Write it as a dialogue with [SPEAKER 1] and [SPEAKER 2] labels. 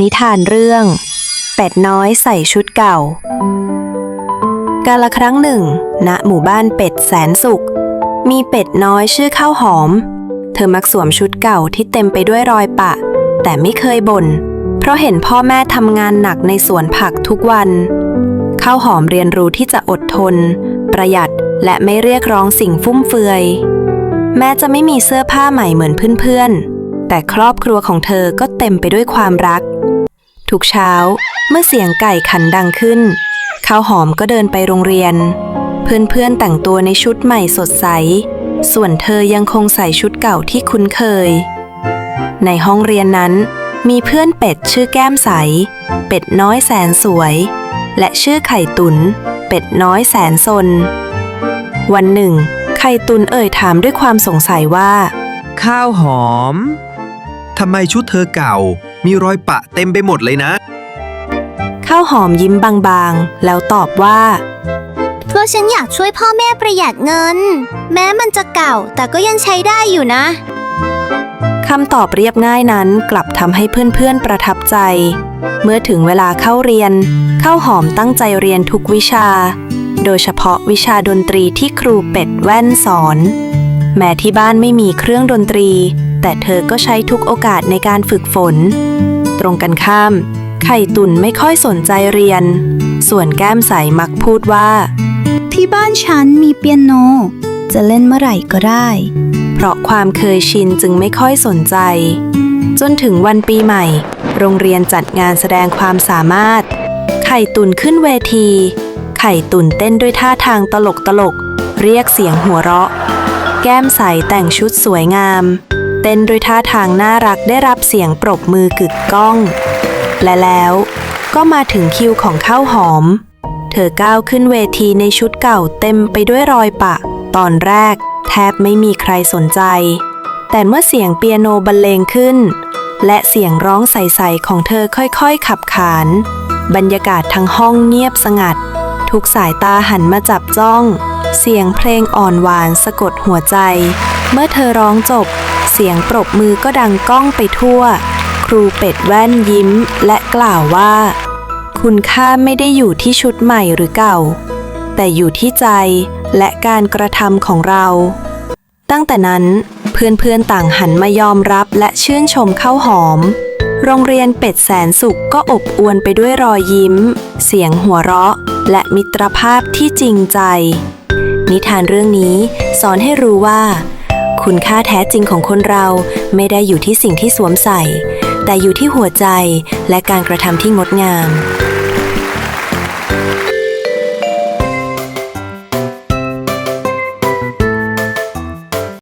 [SPEAKER 1] นิทานเรื่อง เป็ดน้อยใส่ชุดเก่า กาละครั้งหนึ่ง ณหมู่บ้านเป็ดแสนสุข มีเป็ดน้อยชื่อข้าวหอม เธอมักสวมชุดเก่าที่เต็มไปด้วยรอยปะ แต่ไม่เคยบน่นเพราะเห็นพ่อแม่ทำงานหนักในสวนผักทุกวัน ข้าวหอมเรียนรู้ที่จะอดทน ประหยัดและไม่เรียกร้องสิ่งฟุ่มเฟือย แม้จะไม่มีเสื้อผ้าใหม่เหมือนเพื่อนๆแต่ครอบครัวของเธอก็เต็มไปด้วยความรัก ทุกเช้าเมื่อเสียงไก่ขันดังขึ้น ข้าวหอมก็เดินไปโรงเรียน เพื่อนๆแต่งตัวในชุดใหม่สดใส ส่วนเธอยังคงใส่ชุดเก่าที่คุ้นเคย ในห้องเรียนนั้น มีเพื่อนเป็ดชื่อแก้มใส เป็ดน้อยแสนสวย และชื่อไข่ตุน เป็ดน้อยแสนสนวันหนึ่ง ไข่ตุนเอ่ยถามด้วยความสงสัยว่า
[SPEAKER 2] ข้าวหอมทำไมชุดเธอเก่า มีรอยปะเต็มไปหมดเลยนะ
[SPEAKER 1] ข้าวหอมยิ้มบางๆ แล้วตอบว่า
[SPEAKER 3] เพราะฉันอยากช่วยพ่อแม่ประหยัดเงิน แม้มันจะเก่าแต่ก็ยังใช้ได้อยู่นะ
[SPEAKER 1] คำตอบเรียบง่ายนั้นกลับทำให้เพื่อนๆประทับใจ เมื่อถึงเวลาเข้าเรียน ข้าวหอมตั้งใจเรียนทุกวิชา โดยเฉพาะวิชาดนตรีที่ครูเป็ดแว่นสอน แม้ที่บ้านไม่มีเครื่องดนตรี แต่เธอก็ใช้ทุกโอกาสในการฝึกฝน ตรงกันข้าม ไข่ตุนไม่ค่อยสนใจเรียน ส่วนแก้มใสมักพูดว่า
[SPEAKER 4] ที่บ้านฉันมีเปียโน จะเล่นเมื่อไหร่ก็ได้
[SPEAKER 1] เพราะความเคยชินจึงไม่ค่อยสนใจ จนถึงวันปีใหม่ โรงเรียนจัดงานแสดงความสามารถ ไข่ตุนขึ้นเวที ไข่ตุนเต้นด้วยท่าทางตลกตลกๆเรียกเสียงหัวเราะ แก้มใสแต่งชุดสวยงามเต้นด้วยท่าทางน่ารักได้รับเสียงปรบมือกึกก้อง และแล้วก็มาถึงคิวของข้าวหอม เธอก้าวขึ้นเวทีในชุดเก่าเต็มไปด้วยรอยปะ ตอนแรกแทบไม่มีใครสนใจ แต่เมื่อเสียงเปียโนบรรเลงขึ้น และเสียงร้องใสๆของเธอค่อยๆขับขาน บรรยากาศทั้งห้องเงียบสงัด ทุกสายตาหันมาจับจ้อง เสียงเพลงอ่อนหวานสะกดหัวใจ เมื่อเธอร้องจบ เสียงปรบมือก็ดังก้องไปทั่ว ครูเป็ดแว่นยิ้มและกล่าวว่า คุณค่าไม่ได้อยู่ที่ชุดใหม่หรือเก่า แต่อยู่ที่ใจและการกระทำของเรา ตั้งแต่นั้นเพื่อนๆต่างหันมายอมรับและชื่นชมข้าวหอม โรงเรียนเป็ดแสนสุขก็อบอวลไปด้วยรอยยิ้ม เสียงหัวเราะ และมิตรภาพที่จริงใจ นิทานเรื่องนี้สอนให้รู้ว่า คุณค่าแท้จริงของคนเราไม่ได้อยู่ที่สิ่งที่สวมใส่ แต่อยู่ที่หัวใจและการกระทำที่งดงาม